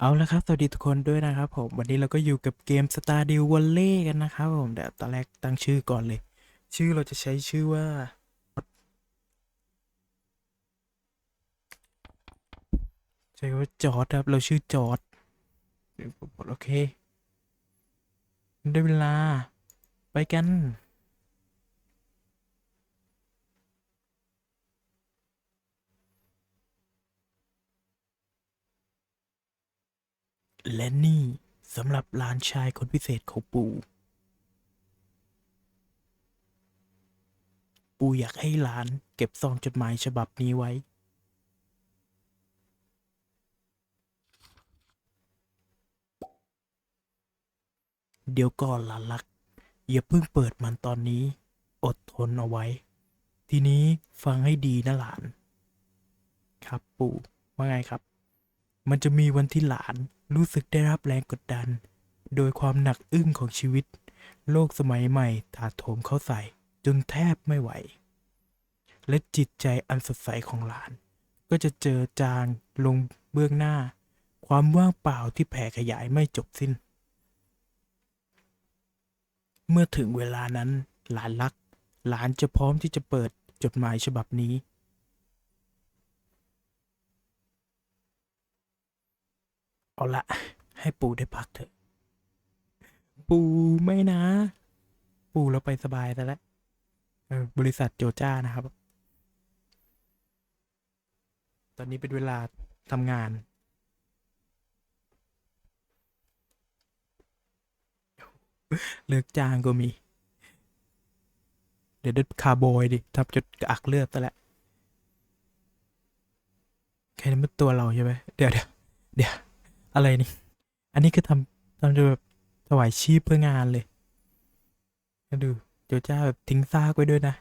เอาละครับ สวัสดีทุกคนด้วยนะครับผม วันนี้เราก็อยู่กับเกม Stardew Valley กันนะครับผม เดี๋ยวตอนแรกตั้งชื่อก่อนเลย ชื่อเราจะใช้ชื่อว่า ใช้ว่าจอร์ดครับ เราชื่อจอร์ดโอเค ได้เวลา ไปกัน และนี่สำหรับหลานชายคนพิเศษของปู่ ปู่อยากให้หลานเก็บซองจดหมายฉบับนี้ไว้ เดี๋ยวก่อนหลานรัก อย่าเพิ่งเปิดมันตอนนี้ อดทนเอาไว้ ทีนี้ฟังให้ดีนะหลาน ครับปู่ว่าไงครับ มันจะมีวันที่หลานรู้สึกได้รับแรงกดดัน โดยความหนักอึ้งของชีวิต โลกสมัยใหม่ถาโถมเข้าใส่ จนแทบไม่ไหว และจิตใจอันสดใสของหลาน ก็จะเจอจางลงเบื้องหน้า ความว่างเปล่าที่แผ่ขยายไม่จบสิ้น เมื่อถึงเวลานั้นหลานรัก หลานจะพร้อมที่จะเปิดจดหมายฉบับนี้ เอาละ ให้ปู่ได้พักเถอะ ปู่ไม่นะ ปู่เราไปสบายแต่ละบริษัทโจจ้านะครับ ตอนนี้เป็นเวลาทำงานเลิกจ้างก็มี เดี๋ยวเดินคาร์บอยดิทับจดกระอักเลือดซะแล้วแค่นี้มันตัวเราใช่ไหมเดี๋ยวเดี๋ยวเดี๋ยว อะไรนี่ อันนี้คือทำทำจะแบบถวายชีพเพื่องานเลยก็ดูโจจ้าแบบทิ้งซากไว้ด้วยนะ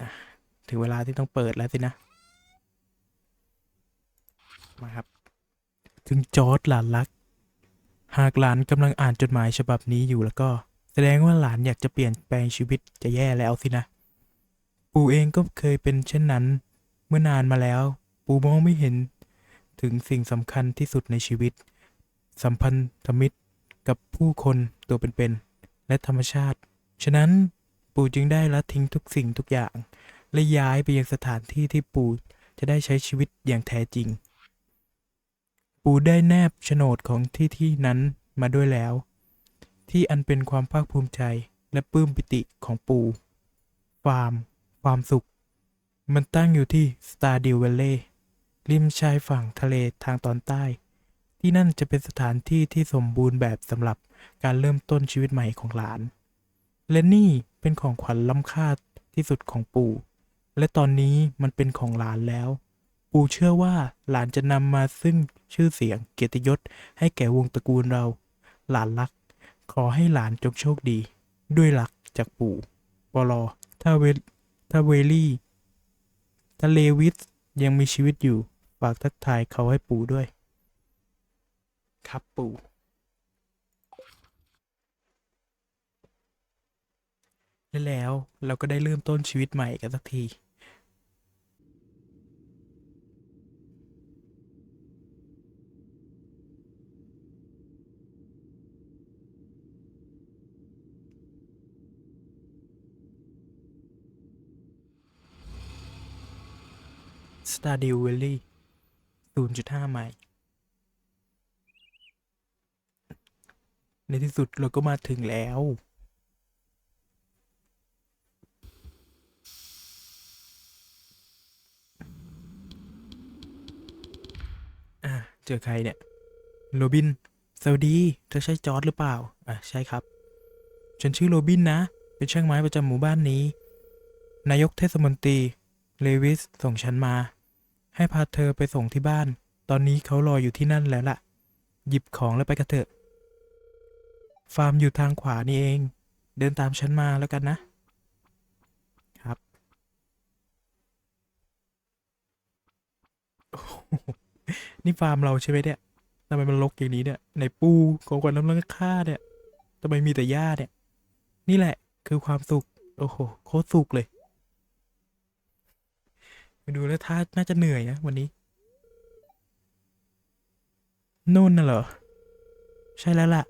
อะถึงเวลาที่ต้องเปิดแล้วสินะ มาครับ ถึงจอร์ดหลานรัก หากหลานกำลังอ่านจดหมายฉบับนี้อยู่แล้วก็ แสดงว่าหลานอยากจะเปลี่ยนแปลงชีวิตจะแย่แล้วสินะ ปู่เองก็เคยเป็นเช่นนั้น เมื่อนานมาแล้ว ปู่มองไม่เห็นถึงสิ่งสำคัญที่สุดในชีวิต สัมพันธมิตรกับผู้คนตัวเป็นๆและธรรมชาติ ฉะนั้นปู่จึงได้ละทิ้งทุกสิ่งทุกอย่าง และย้ายไปยังสถานที่ที่ปู่จะได้ใช้ชีวิตอย่างแท้จริง ปู่ได้แนบโฉนดของที่ที่นั้นมาด้วยแล้ว ที่อันเป็นความภาคภูมิใจและปลื้มปิติของปู่ฟาร์ม ความสุข มันตั้งอยู่ที่ Stardew Valley ริ ริมชายฝั่งทะเลทางตอนใต้ ที่นั่นจะเป็นสถานที่ที่สมบูรณ์แบบสำหรับการเริ่มต้นชีวิตใหม่ของหลาน และนี่เป็นของขวัญล้ำค่าที่สุดของปู่ และตอนนี้มันเป็นของหลานแล้ว ปู่เชื่อว่าหลานจะนำมาซึ่งชื่อเสียงเกียรติยศให้แก่วงตระกูลเรา หลานรัก ขอให้หลานจงโชคดี ด้วยหลักจากปู่ปลอถ้าเวถ้าเวลี่ถ้าเลวิส ยังมีชีวิตอยู่ ฝากทักทายเขาให้ปู่ด้วย ครับปู่และแล้วเราก็ได้เริ่มต้นชีวิตใหม่กันสักที Stardew Valley 0.5ไมล์ในที่สุดเราก็มาถึงแล้ว อะ เจอใครเนี่ย โรบิน สวัสดี เธอใช่จอร์ดหรือเปล่า อะ ใช่ครับ ฉันชื่อโรบินนะ เป็นช่างไม้ประจำหมู่บ้านนี้ นายกเทศมนตรี เลวิสส่งฉันมา ให้พาเธอไปส่งที่บ้าน ตอนนี้เขารออยู่ที่นั่นแล้วล่ะ หยิบของแล้วไปกันเถอะ ฟาร์มอยู่ทางขวานี่เอง เดินตามฉันมาแล้วกันนะ ครับ นี่ฟาร์มเราใช่ไหมเนี่ยทำไมมันรกอย่างนี้เนี่ย ในปูของขวัญน้ำลังค่าเนี่ยทำไมมีแต่หญ้าเนี่ย นี่แหละคือความสุข โอ้โห โคตรสุขเลย ดูแล้วท่าน่าจะเหนื่อยนะวันนี้นู่นน่ะเหรอ ใช่แล้วล่ะ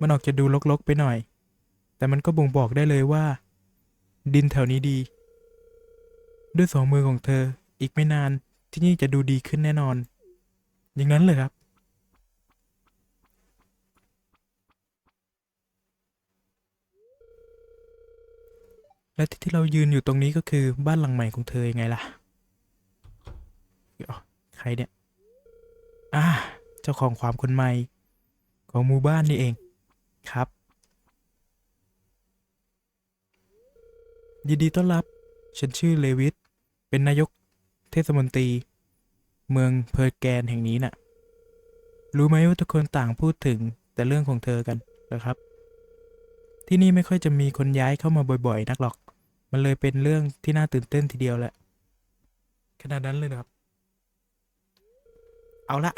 มันออกจะดูรกๆไปหน่อย แต่มันก็บ่งบอกได้เลยว่า ดินแถวนี้ดี ด้วยสองมือของเธออีกไม่นานที่นี่จะดูดีขึ้นแน่นอน อย่างนั้นเลยครับ และที่ที่เรายืนอยู่ตรงนี้ก็คือบ้านหลังใหม่ของเธอยังไงล่ะ ใครเนี่ย อ่า เจ้าของความคนใหม่ ของหมู่บ้านนี่เองครับ ยินดีต้อนรับ ฉันชื่อเลวิส เป็นนายกเทศมนตรี เมืองเพอร์แกนแห่งนี้น่ะ รู้ไหมว่าทุกคนต่างพูดถึงแต่เรื่องของเธอกันนะครับ ที่นี่ไม่ค่อยจะมีคนย้ายเข้ามาบ่อยๆ นักหรอก มันเลยเป็นเรื่องที่น่าตื่นเต้นทีเดียวแหละขนาดนั้นเลยนะครับ เอาละ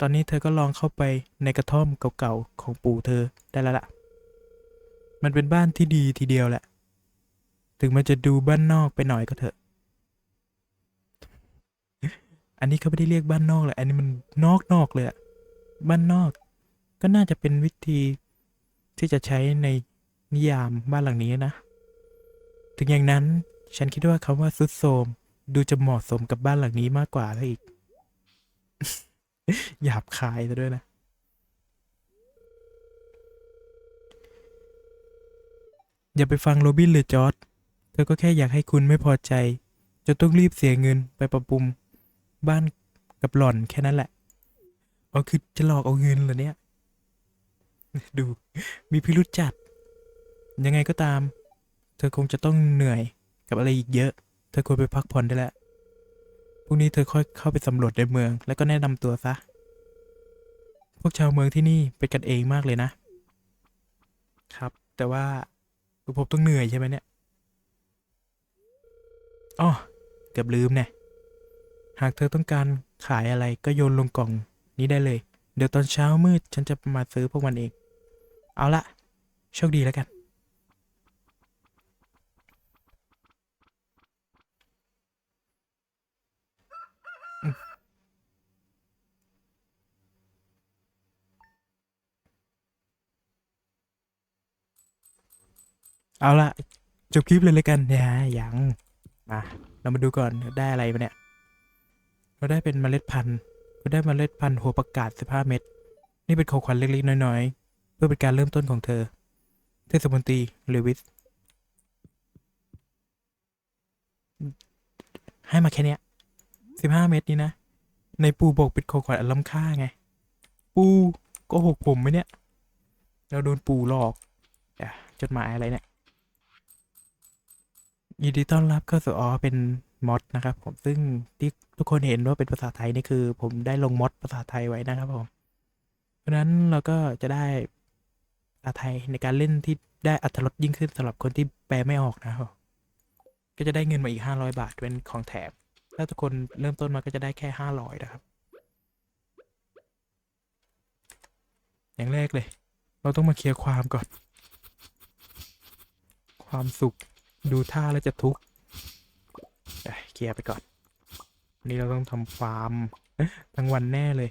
ตอนนี้เธอก็ลองเข้าไปในกระท่อมเก่าๆของปู่เธอได้แล้วล่ะ มันเป็นบ้านที่ดีทีเดียวแหละ ถึงมันจะดูบ้านนอกไปหน่อยก็เถอะ อันนี้เขาไม่ได้เรียกบ้านนอกเลย อันนี้มันนอกนอกๆเลยอะบ้านนอก ก็น่าจะเป็นวิธีที่จะใช้ในนิยามบ้านหลังนี้นะ ถึงอย่างนั้นฉันคิดว่าคำว่าซุดโทมดูจะเหมาะสมกับบ้านหลังนี้มากกว่าแล้วอีก หยาบคายซะด้วยนะ อย่าไปฟังโรบินเลยจอร์ดเธอก็แค่อยากให้คุณไม่พอใจ จนต้องรีบเสียเงินไปปรับปรุงบ้านกับหล่อนแค่นั้นแหละอ๋อคือจะหลอกเอาเงินเหรอเนี่ย ดู มีพิรุษจัด ยังไงก็ตาม เธอคงจะต้องเหนื่อยกับอะไรอีกเยอะ เธอควรไปพักผ่อนได้แล้ว รุ่งนี้เธอค่อยเข้าไปสำรวจในเมือง แล้วก็แนะนำตัวซะ พวกชาวเมืองที่นี่เป็นกันเองมากเลยนะ ครับ แต่ว่าผมต้องเหนื่อยใช่ไหมเนี่ยอ๋อเกือบลืมเนี่ยหากเธอต้องการขายอะไรก็โยนลงกล่องนี้ได้เลย เดี๋ยวตอนเช้ามืดฉันจะมาซื้อพวกมันเอง เอาละโชคดีแล้วกัน เอาละจบคลิปเลยเลยกันเนี่ยยังมาเรามาดูก่อนได้อะไรมาเนี่ย เราได้เป็นเมล็ดพันธุ์เราได้เมล็ดพันธุ์หัวประกาศ15 เม็ดนี่เป็นของขวัญเล็กๆน้อยๆ เพื่อเป็นการเริ่มต้นของเธอ เทศมนตรีเลวิสให้มาแค่เนี้ย15 เม็ดนี้นะ ในปูบอกเป็นของขวัญอันล้ำค่าไง ปูก็หกผมไหมเนี่ย เราโดนปูหลอกจดหมายอะไรเนี่ย ยินดีต้อนรับเข้าสู่อ๋อเป็นมอดนะครับผมซึ่งที่ทุกคนเห็นว่าเป็นภาษาไทยนี่คือ ผมได้ลงมอดภาษาไทยไว้นะครับผมเพราะนั้นเราก็จะได้ภาษาไทยในการเล่นที่ได้อัตรสยิ่งขึ้นสำหรับคนที่แปลไม่ออกนะครับก็จะได้เงินมาอีกห้าร้อยบาทเป็นของแถมถ้าทุกคนเริ่มต้นมาก็จะได้แค่ห้าร้อยนะครับ อย่างแรกเลย เราต้องมาเคลียร์ความก่อน ความสุข ดูท่าแล้วจะทุกข์เอ้ยเคลียร์ไปก่อนวันนี้เราต้องทำฟาร์มทั้งวันแน่เลย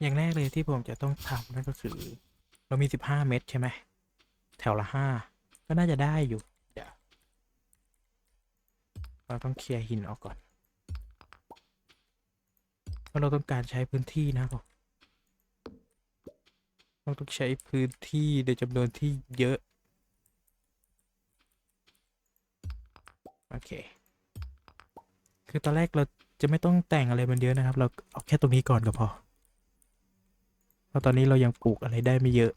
อย่างแรกเลยที่ผมจะต้องทำนั่นก็คือ เรามีสิบห้าเม็ดใช่ไหม แถวละห้าก็น่าจะได้อยู่เดี๋ยวเราต้องเคลียร์หินออกก่อน เพราะเราต้องการใช้พื้นที่นะครับผม เราต้องใช้พื้นที่ในจำนวนที่เยอะ โอเค คือตอนแรกเราจะไม่ต้องแต่งอะไรมันเยอะนะครับ เราเอาแค่ตรงนี้ก่อนก็พอ เพราะตอนนี้เรายังปลูกอะไรได้ไม่เยอะ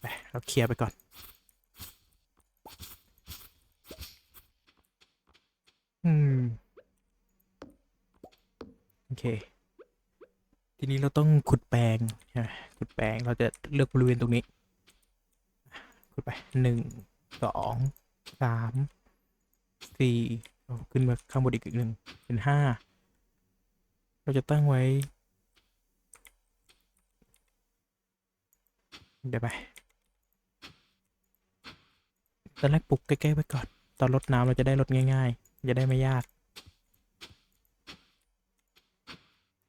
ไป เราเคลียร์ไปก่อน อืม โอเค ทีนี้เราต้องขุดแปลงใช่ไหมขุดแปลงเราจะเลือกบริเวณตรงนี้ ขุดไปหนึ่งสองสามสี่ขึ้นมาข้างบนอีกหนึ่งเป็นห้าเราจะตั้งไว้ เดี๋ยวไปตอนแรกปลูกใกล้ๆไว้ก่อน ตอนรดน้ำเราจะได้รดง่ายๆ จะได้ไม่ยาก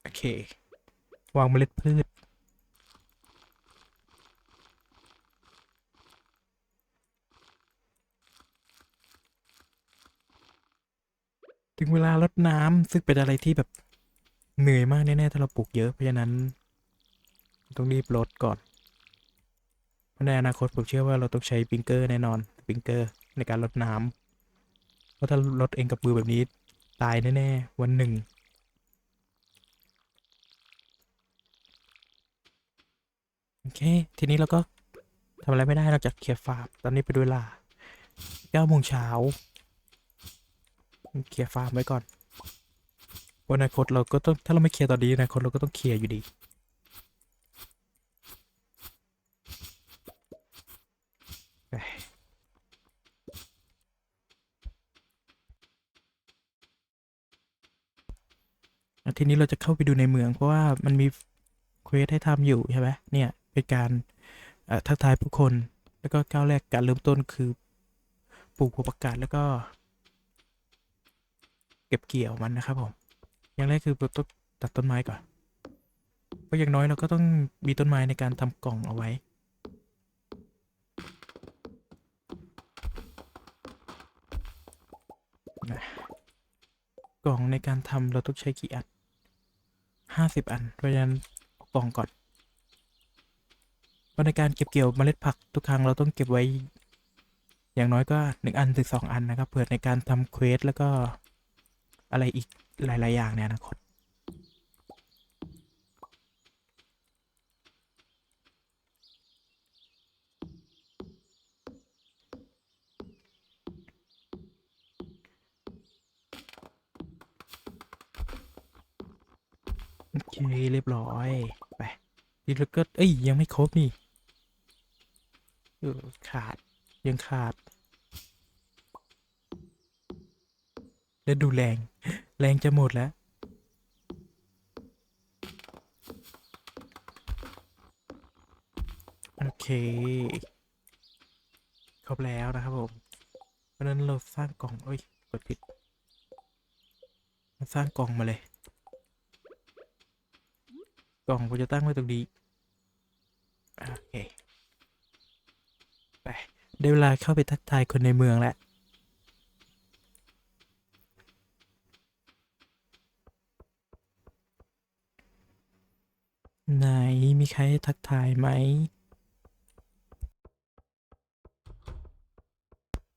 โอเค วางเมล็ดพืชถึงเวลารดน้ำซึ่งเป็นอะไรที่แบบเหนื่อยมากแน่ๆ ถ้าเราปลูกเยอะ เพราะฉะนั้น ต้องรีบลดก่อนเพราะในอนาคตผมเชื่อว่าเราต้องใช้ปิงเกอร์แน่นอน ปิงเกอร์ในการลดน้ำเพราะถ้าลดเองกับมือแบบนี้ตายแน่ๆ วันหนึ่ง โอเค ทีนี้เราก็ทำอะไรไม่ได้นอกจากเคลียร์ฟาร์มตอนนี้เป็นเวลาเก้าโมงเช้าเคลียร์ฟาร์มไว้ก่อนวันอนาคตเราก็ต้องถ้าเราไม่เคลียร์ตอนนี้อนาคตเราก็ต้องเคลียร์อยู่ดีทีนี้เราจะเข้าไปดูในเมืองเพราะว่ามันมีเควสให้ทำอยู่ใช่ไหมเนี่ย เป็นการทักทายผู้คน แล้วก็ก้าวแรกการเริ่มต้นคือปลูกหัวประกาศแล้วก็ เก็บเกี่ยวมันนะครับผม อย่างแรกคือเราต้องตัดต้นไม้ก่อน เพราะอย่างน้อยเราก็ต้องมีต้นไม้ในการทำกล่องเอาไว้ กล่องในการทำเราต้องใช้กี่อันห้าสิบอัน เพราะฉะนั้นกล่องก่อน เพราในการเก็บเกี่ยวเมล็ดผักทุกครั้งเราต้องเก็บไว้ อย่างน้อยก็หนึ่งอันถึงสองอันนะครับเผื่อในการทำเควสแล้วก็อะไรอีกหลาย ๆ อย่างในอนาคตโอเคเรียบร้อย ไปนี่แล้วก็เอ้ย ยังไม่ครบนี่ เออขาดยังขาด แล้วดูแรง แรงจะหมดแล้ว โอเค ครบแล้วนะครับผม เพราะนั้นเราสร้างกล่องเอ้ยกดผิดมาสร้างกล่องมาเลย กล่องผมจะตั้งไว้ตรงนี้ โอเค ได้เวลาเข้าไปทักทายคนในเมืองแล้วไหนมีใครทักทายไหม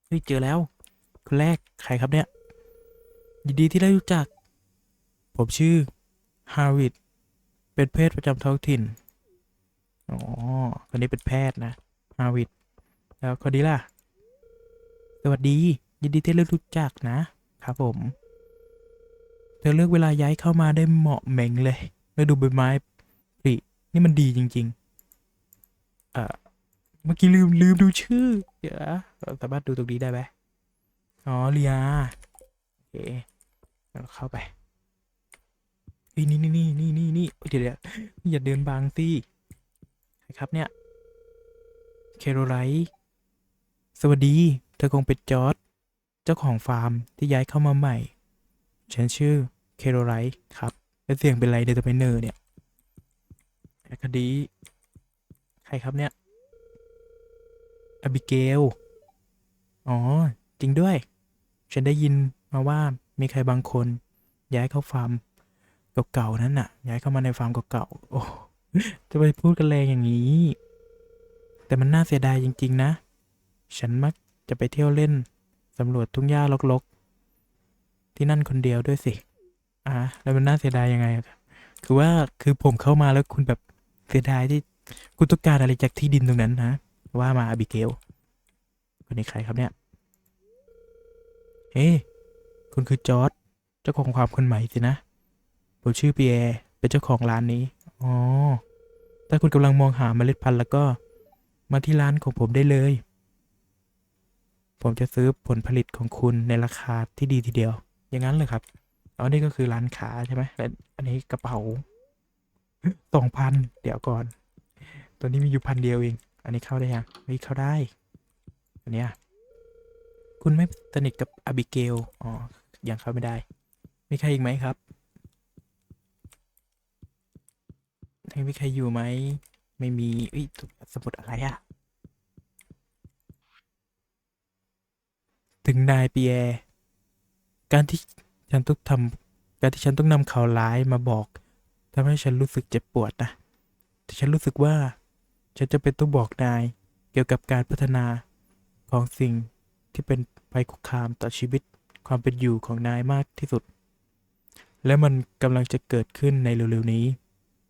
เฮ้ยเจอแล้วคนแรกใครครับเนี่ยยินดีที่ได้รู้จัก ผมชื่อฮาวิดเป็นเพศประจำท้องถิ่น อ๋อคนนี้เป็นแพทย์นะฮาวิด แล้วคนนี้ล่ะ สวัสดี ยินดีที่ได้รู้จักนะ ครับผม เธอเลือกเวลาย้ายเข้ามาได้เหมาะเหม่งเลยแล้วดูใบไม้ผลินี่มันดีจริง ๆ เอ่อ เมื่อกี้ลืมลืมดูชื่อ เดี๋ยวสามารถดูตรงนี้ได้ไหมอ๋อเลียโอเคเราเข้าไปนี่นี่นี่นี่นี่นี่เดี๋ยวเดี๋ยวอย่าเดินบางสิครับเนี่ย เคโรไลท์ สวัสดี เธอคงเป็นจอร์ดเจ้าของฟาร์มที่ย้ายเข้ามาใหม่ ฉันชื่อเคโรไลท์ครับแล้วเสียงเป็นไรเดทำไมเนอร์เนี่ยคดี ใครครับเนี่ยอบิเกล อ๋อ จริงด้วย ฉันได้ยินมาว่ามีใครบางคน ย้ายเข้าฟาร์มเก่าๆนั้นน่ะ ย้ายเข้ามาในฟาร์มเก่าๆโอ้จะไปพูดกันแรงอย่างนี้ แต่มันน่าเสียดายจริง ๆ นะ ฉันมักจะไปเที่ยวเล่นสำรวจทุ่งหญ้ารกๆ ที่นั่นคนเดียวด้วยสิ อะแล้วมันน่าเสียดายยังไงอะคือว่าคือผมเข้ามาแล้วคุณแบบเสียดายที่คุณต้องการอะไรจากที่ดินตรงนั้นนะว่ามาอบิเกลคนนี้ใครครับเนี่ย เฮ้คุณคือจอร์ดเจ้าของความคนใหม่สินะผมชื่อเปีแอร์เป็นเจ้าของร้านนี้ อ๋อ ถ้าคุณกำลังมองหาเมล็ดพันธุ์แล้วก็มาที่ร้านของผมได้เลย ผมจะซื้อผลผลิตของคุณในราคาที่ดีทีเดียว อย่างนั้นเลยครับอ๋อนี่ก็คือร้านค้าใช่ไหมและอันนี้กระเป๋าสองพันเดี๋ยวก่อน ตัวนี้มีอยู่พันเดียวเอง อันนี้เข้าได้ยังเฮ้เข้าได้ อันเนี้ยคุณไม่สนิทกับอบิเกล อ๋อ ยังเข้าไม่ได้ มีใครอีกไหมครับยังมีใครอยู่ไหม ไม่มีเอ้ยสมุดอะไรอะ ถึงนายปีแอร์การที่ฉันต้องทำการที่ฉันต้องนำข่าวร้ายมาบอกทำให้ฉันรู้สึกเจ็บปวดนะ แต่ฉันรู้สึกว่า ฉันจะเป็นต้องบอกนายเกี่ยวกับการพัฒนาของสิ่งที่เป็นภัยคุกคามต่อชีวิตความเป็นอยู่ของนายมากที่สุด และมันกำลังจะเกิดขึ้นในเร็วๆนี้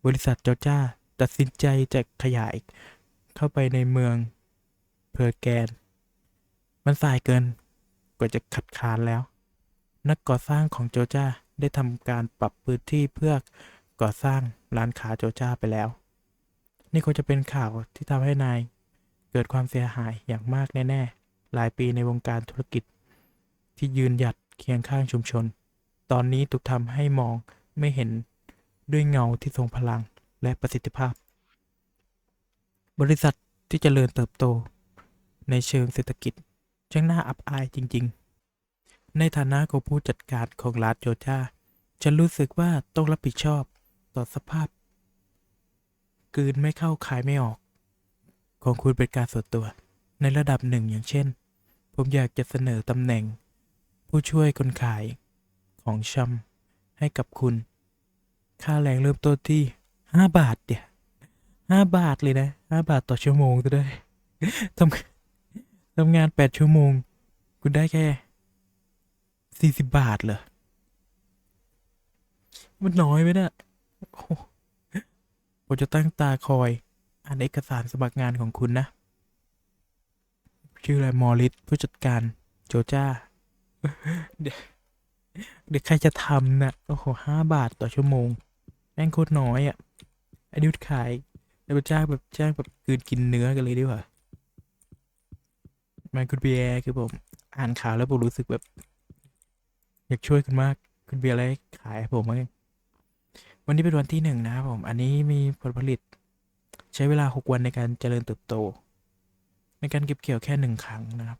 บริษัทจอจ้าตัดสินใจจะขยายเข้าไปในเมืองเพอร์แกน มันสายเกิน กว่าจะขัดขานแล้ว นักก่อสร้างของโจจ้าได้ทำการปรับพื้นที่เพื่อก่อสร้างร้านค้าโจจ้าไปแล้ว นี่คงจะเป็นข่าวที่ทำให้นาย เกิดความเสียหายอย่างมากแน่ๆ หลายปีในวงการธุรกิจ ที่ยืนหยัดเคียงข้างชุมชน ตอนนี้ถูกทำให้มองไม่เห็นด้วยเงาที่ทรงพลังและประสิทธิภาพ บริษัทที่จเจริญเติบโตในเชิงเศรษฐกิจ ช่างน่าอับอายจริง ๆ ในฐานะของผู้จัดการของร้านโจจ้าฉันรู้สึกว่าต้องรับผิดชอบต่อสภาพกืนไม่เข้าขายไม่ออก ของคุณเป็นการส่วนตัวในระดับหนึ่งอย่างเช่น ผมอยากจะเสนอตำแหน่ง ผู้ช่วยคนขายของชำให้กับคุณ ค่าแรงเริ่มต้นที่ห้าบาทเดียวห้าบาทเลยนะห้าบาทต่อชั่วโมงซะได้ทำ ทำงานแปดชั่วโมงคุณได้แค่สี่สิบบาทเหรอ มันน้อยไหมเนะี่ยผมจะตั้งตาคอย อ่านเอกสารสมัครงานของคุณนะ ชื่ออะไรมอริสผู้จัดการโจจ้า เดี๋ยวเดี๋ยวใครจะทำนะ่ะ โอ้โหห้าบาทต่อชั่วโมง แม่งโคตรน้อยอะ่ะอันนี้ขายแล้วจ้างแบบจ้างแบบคืนกินเนื้อกันเลยดีกว่า มันคุณเบียร์คือผม อ่านข่าวแล้วผมรู้สึกแบบ อยากช่วยคุณมาก คุณเบียร์อะไรขายผมมั้งวันนี้เป็นวันที่หนึ่งนะครับผม อันนี้มีผลผลิต ใช้เวลาหกวันในการเจริญเติบโต ในการเก็บเกี่ยวแค่หนึ่งครั้งนะครับ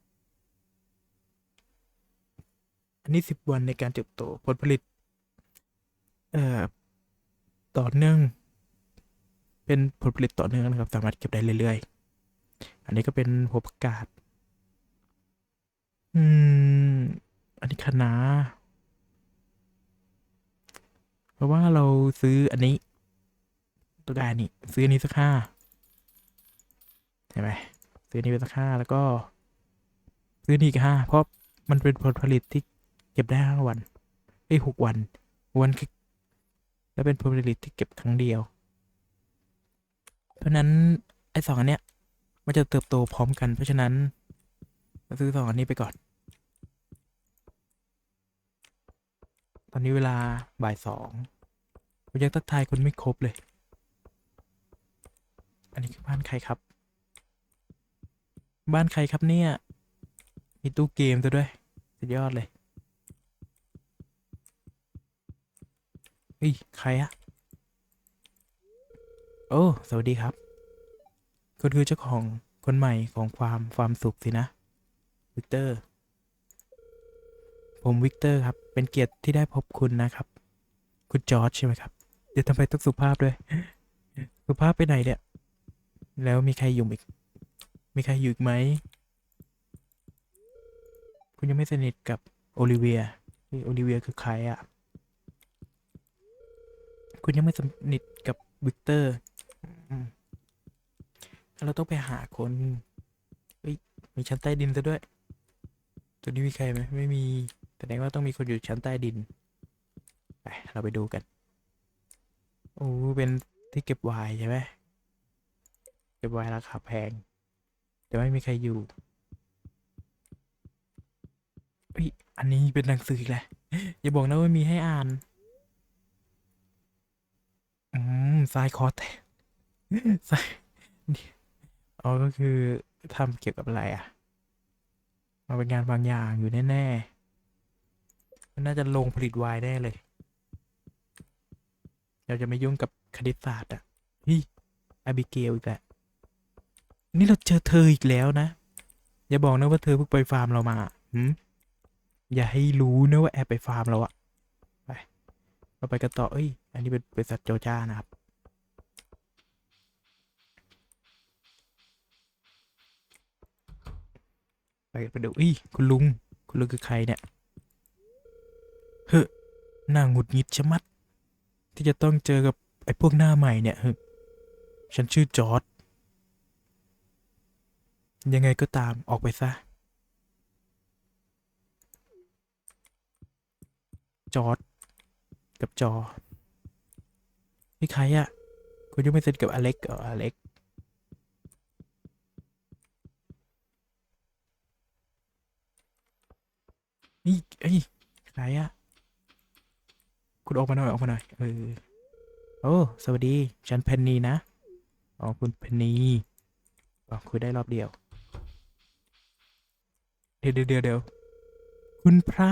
อันนี้สิบวันในการเติบโต ผลผลิต เอ่อ ต่อเนื่อง เป็นผลผลิตต่อเนื่องนะครับ สามารถเก็บได้เรื่อยๆ อันนี้ก็เป็นหัวประกาศ อืม อันนี้คณะเพราะว่าเราซื้ออันนี้ ตัวได้นี่ ซื้ออันนี้สักห้าใช่ไหมซื้ออันนี้ไปสักห้าแล้วก็ ซื้ออนนี่อีกห้าเพราะมันเป็นผลผลิตที่เก็บได้ห้าวันไอ้หกวัน วันคือแล้วเป็นผลผลิตที่เก็บครั้งเดียว เพราะนั้นไอ้สองอันเนี้ยมันจะเติบโตพร้อมกันเพราะฉะนั้น เราซื้อสองอันนี้ไปก่อน ตอนนี้เวลาบ่ายสองผมยังทักทายคนไม่ครบเลย อันนี้คือบ้านใครครับ บ้านใครครับเนี่ย มีตู้เกมตัวด้วย สุดยอดเลยเฮ้ยใครอะโอ้ สวัสดีครับ คุณคือเจ้าของคนใหม่ของความความสุขสินะ วิกเตอร์ ผมวิกเตอร์ครับ เป็นเกียรติที่ได้พบคุณนะครับ คุณจอร์จใช่ไหมครับ เดี๋ยวทำไมต้องสุภาพด้วย สุภาพไปไหนเนี่ย แล้วมีใครอยู่อีก มีใครอยู่อีกไหม คุณยังไม่สนิทกับโอลิเวียโอลิเวียคือใครอะคุณยังไม่สนิทกับวิกเตอร์เราต้องไปหาคนเฮ้ยมีชั้นใต้ดินซะด้วย ตัวนี้มีใครไหมไม่มีแสดงว่าต้องมีคนอยู่ชั้นใต้ดินไปเราไปดูกันโอ้เป็นที่เก็บวน์ใช่ไหมเก็บวน์ราคาแพง แต่ไม่มีใครอยู่เฮ้ยอันนี้เป็นหนังสืออีกแล้วอย่าบอกนะว่ามีให้อ่าน อืมทรายคอร์สทรายอ๋อก็คือทำเกี่ยวกับอะไรอะ มันเป็นงานบางอย่างอยู่แน่ๆมันน่าจะลงผลิตไวน์แน่เลย เราจะไม่ยุ่งกับคณิตศาสตร์อะพี่อาบิเกลอีกแล้วนี่เราเจอเธออีกแล้วนะ อย่าบอกนะว่าเธอเพิ่งไปฟาร์มเรามาหืมอย่าให้รู้นะว่าแอบไปฟาร์มเราอะไป เราไปกันต่อเอ้ย อันนี้เป็นบริษัทโจจ้านะครับ ไปไปดูอีคุณลุง คุณลุงคือใครเนี่ย เฮ้อหน้าหงุดหงิดชะมัด ที่จะต้องเจอกับไอ้พวกหน้าใหม่เนี่ยเฮ้ยฉันชื่อจอร์ดยังไงก็ตามออกไปซะ จอร์ดกับจอ นี่ใครอะคุณยังไม่เซ็นกับอเล็กเหรออเล็ก นี่เอ้ยใครอะคุณออกมาหน่อยออกมาหน่อยเออโอ้ สวัสดีฉันเพนนีนะ อ๋อ คุณเพนนีอ๋อคุยได้รอบเดียว เดี๋ยวเดี๋ยวเดี๋ยวคุณพระ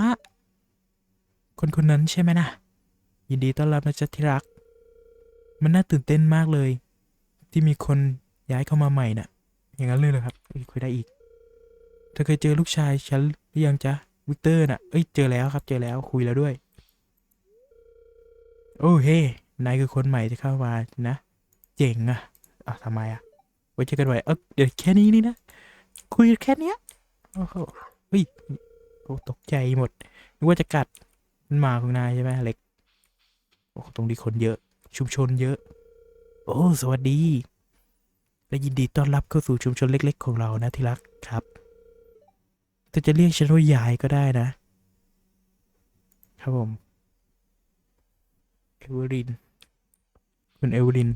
คนคนนั้นใช่ไหมนะ ยินดีต้อนรับนะจ๊ะที่รัก มันน่าตื่นเต้นมากเลย ที่มีคนย้ายเข้ามาใหม่น่ะ อย่างนั้นเลยเหรอครับ คุยได้อีก เธอเคยเจอลูกชายฉันหรือยังจ๊ะ วิกเตอร์น่ะ เอ้ย เจอแล้วครับ เจอแล้ว คุยแล้วด้วย โอ้เฮ้ นายคือคนใหม่ที่เข้ามานะ เจ๋งอะอะทำไมอะไว้เจอกันไว้เออเดี๋ยวแค่นี้นี่นะ คุยแค่เนี้ยโอ้โหเฮ้ยโอ้ตกใจหมดนึกว่าจะกัดมันมาของนายใช่ไหมเล็กโอ้ตรงนี้คนเยอะ ชุมชนเยอะ โอ้ สวัสดี และยินดีต้อนรับเข้าสู่ชุมชนเล็ก ๆ ของเรานะที่รักครับเธอจะเรียกฉันว่ายายก็ได้นะ ครับผมเอเวอริน คุณเอเวอริน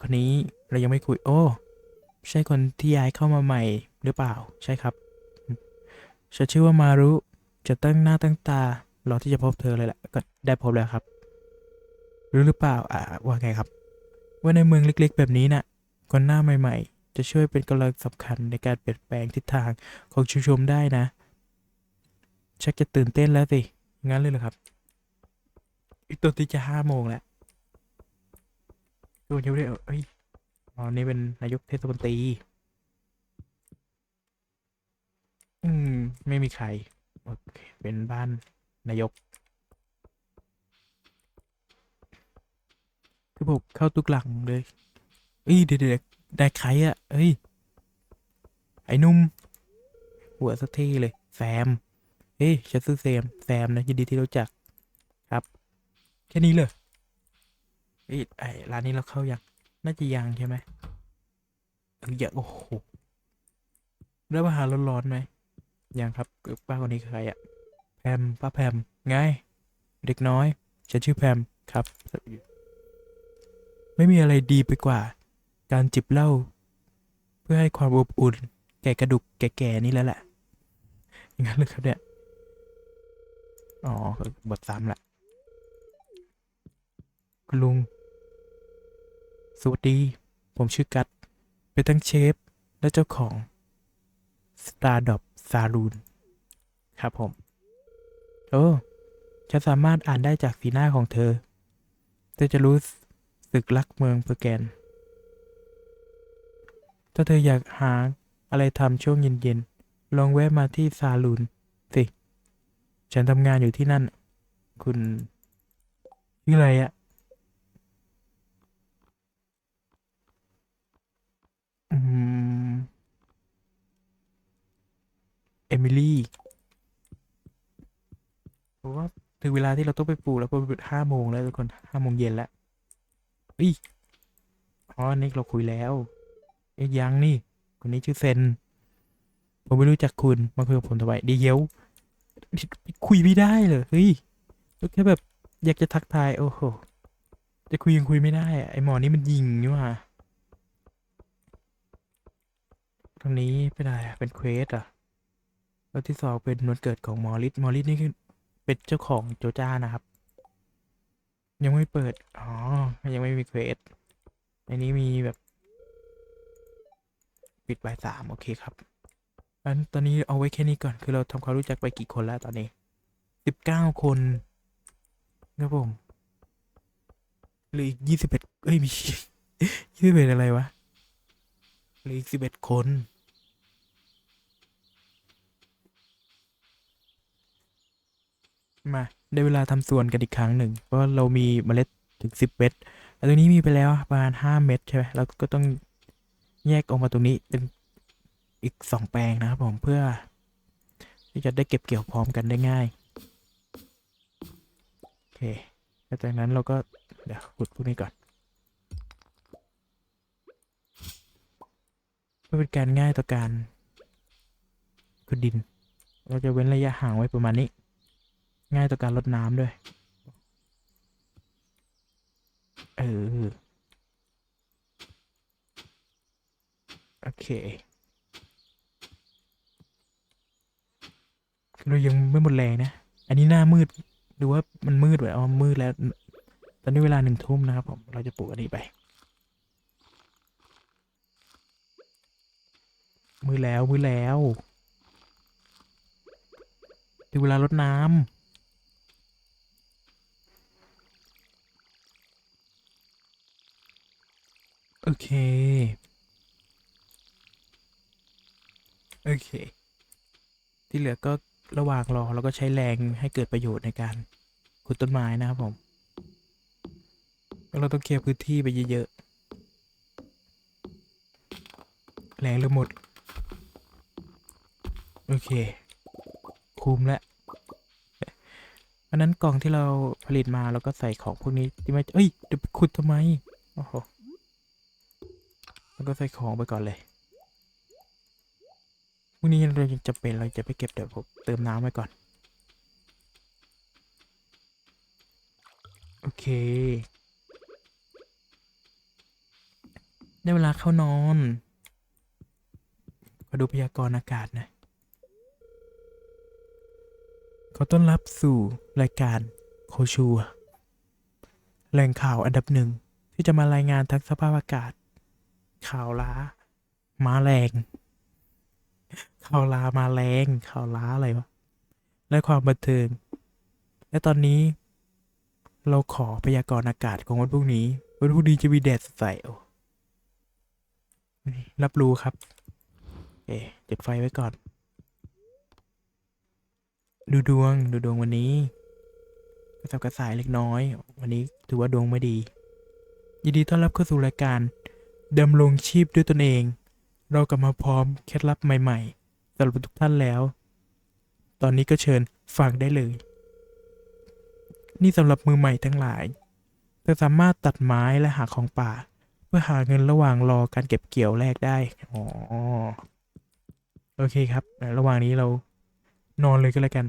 คนนี้เรายังไม่คุย โอ้ ใช่คนที่ย้ายเข้ามาใหม่หรือเปล่า ใช่ครับฉันชื่อว่ามารุ จะตั้งหน้าตั้งตารอที่จะพบเธอเลยแหละ ก็ได้พบแล้วครับ รู้หรือเปล่า อ่า ว่าไงครับ ว่าในเมืองเล็กๆ แบบนี้น่ะ คนหน้าใหม่ ๆ จะช่วยเป็นกำลังสำคัญในการเปลี่ยนแปลงทิศทางของชุมชนได้นะ ชักจะตื่นเต้นแล้วสิ งั้นเลยเหรอครับ ตัวที่จะห้าโมงแล้วตัวยังไม่ได้เอาเอ้ยอ๋อนี่เป็นนายกเทศมนตรี อืม ไม่มีใคร โอเค เป็นบ้านนายก คือผมเข้าตุกหลังเลยเอ้ยเดี๋ยวเดดได้ใครอะเอ้ย ไอ้นุ่ม หัวสักทีเลย แซมเอ้ยฉันซื้อแซม แซมนะยินดีที่รู้จัก แค่นี้เลยเอ้ยไอ้ร้านนี้เราเข้ายังน่าจะยังใช่ไหมเออย่าโอ้โหแล้วอาหารร้อนๆไหมยังครับป้าคนนี้ใครอะแพมป้าแพมไงเด็กน้อยฉันชื่อแพมครับ ไม่มีอะไรดีไปกว่า การจิบเหล้าเพื่อให้ความอบอุ่น แก่กระดูกแก่ๆนี่แล้วแหละอย่างนั้นเลยครับเนี่ย อ๋อบทซ้ำแหละ คุณลุง สวัสดี ผมชื่อกัตเป็นทั้งเชฟ และเจ้าของ Stardop Saloon ครับผม โอ้ฉันสามารถอ่านได้จากสีหน้าของเธอ เธอจะรู้สึกรักเมืองเพอร์แกน ถ้าเธออยากหาอะไรทำช่วงเย็นๆ ลองแวะมาที่ซาลูนสิ ฉันทำงานอยู่ที่นั่น คุณชื่ออะไรอะ อืม เอมิลี่เพราะว่าถึงเวลาที่เราต้องไปปลูกแล้วเพราะห้าโมงแล้วทุกคนห้าโมงเย็นแล้วเอ้ยอ๋อนี่เราคุยแล้วเอ้ยยังนี่ คนนี้ชื่อเซน ผมไม่รู้จักคุณ มาคุยกับผมทำไมเดียวคุยไม่ได้เลยเฮ้ยแค่แบบอยากจะทักทาย โอ้โห จะคุยยังคุยไม่ได้ ไอหมอนี่มันยิงนี่ว่า ตรงนี้เป็นอะไรเป็นเควสอะแล้วที่สองเป็นวันเกิดของมอริสมอริสนี่คือเป็นเจ้าของโจจ้านะครับ ยังไม่เปิด อ๋อ ยังไม่มีเควสในนี้มีแบบ ปิดบายสามโอเคครับอันตอนนี้เอาไว้แค่นี้ก่อน คือเราทำความรู้จักไปกี่คนแล้วตอนนี้สิบเก้าคนครับผมหลืออีกยี่สิบเอ็ดเอ้ยมียี่สิบเอ็ดอะไรวะหลืออีกสิบเอ็ดคน มาได้เวลาทำสวนกันอีกครั้งหนึ่งเพราะเรามีเมล็ดถึงสิบเม็ดแต่ตรงนี้มีไปแล้วประมาณห้าเม็ดใช่ไหมเราก็ต้องแยกออกมาตรงนี้เป็นอีกสองแปลงนะครับผมเพื่อ ที่จะได้เก็บเกี่ยวพร้อมกันได้ง่ายโอเคแล้วจากนั้นเราก็เดี๋ยวขุดพวกนี้ก่อนเพื่อเป็นการง่ายต่อการขุดดิน เราจะเว้นระยะห่างไว้ประมาณนี้ ง่ายต่อการลดน้ำด้วย เออ โอเคเรายังไม่หมดแรงนะ อันนี้หน้ามืดหรือว่ามันมืดไปอ๋อมืดแล้ว ตอนนี้เวลาหนึ่งทุ่มนะครับผม เราจะปลูกอันนี้ไป มือแล้วมือแล้วถึงเวลารดน้ำ โอเค โอเค ที่เหลือก็ระหว่างรอเราก็ใช้แรงให้เกิดประโยชน์ในการขุดต้นไม้นะครับผม เราต้องเคลียร์พื้นที่ไปเยอะๆ แรงเริ่มหมด โอเค คุมแล้วอันนั้นกล่องที่เราผลิตมาเราก็ใส่ของพวกนี้ที่ไม่เอ้ยเดี๋ยวไปขุดทำไม โอ้โห แล้วก็ใส่ของไปก่อนเลยพรุ่งนี้เรายังจะเป็นเราจะไปเก็บเดี๋ยวผมเติมน้ำไว้ก่อน โอเค ได้เวลาเข้านอนขอดูพยากรณ์อากาศนะ ขอต้อนรับสู่รายการโคชัวแหล่งข่าวอันดับหนึ่ง ที่จะมารายงานทั้งสภาพอากาศ ข่าวล้า มาแรงข่าวลามาแรงข่าวล้าอะไรวะ และความบันเทิง และตอนนี้ เราขอพยากรณ์อากาศของวันพรุ่งนี้ วันพรุ่งนี้จะมีแดดสดใสโอ้รับรู้ครับ เอ๊จุดไฟไว้ก่อน ดูดวง ดูดวงวันนี้กระสับกระส่ายเล็กน้อย วันนี้ถือว่าดวงไม่ดี ยินดีต้อนรับเข้าสู่รายการ ดำรงชีพด้วยตนเอง เรากลับมาพร้อมเคล็ดลับใหม่ๆสำหรับทุกท่านแล้ว ตอนนี้ก็เชิญฟังได้เลย นี่สำหรับมือใหม่ทั้งหลายเธอสามารถตัดไม้และหาของป่า เพื่อหาเงินระหว่างรอการเก็บเกี่ยวแรกได้อ๋อโอเคครับ ระหว่างนี้เรานอนเลยก็แล้วกัน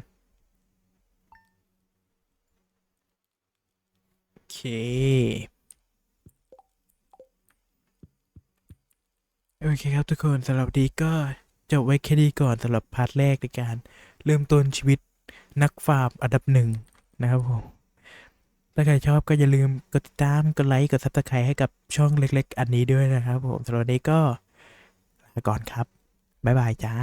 โอเค โอเคครับทุกคนสำหรับวันนี้ก็จบไว้แค่นี้ก่อนสำหรับพาร์ทแรกในการ เริ่มต้นชีวิตนักฟาร์มอันดับหนึ่งนะครับผมถ้าใครชอบก็อย่าลืมกดติดตามกดไลค์กดซับสไครต์ให้กับช่องเล็ก ๆ อันนี้ด้วยนะครับผมสำหรับวันนี้ก็ลาก่อนครับ บ๊ายบายจ้า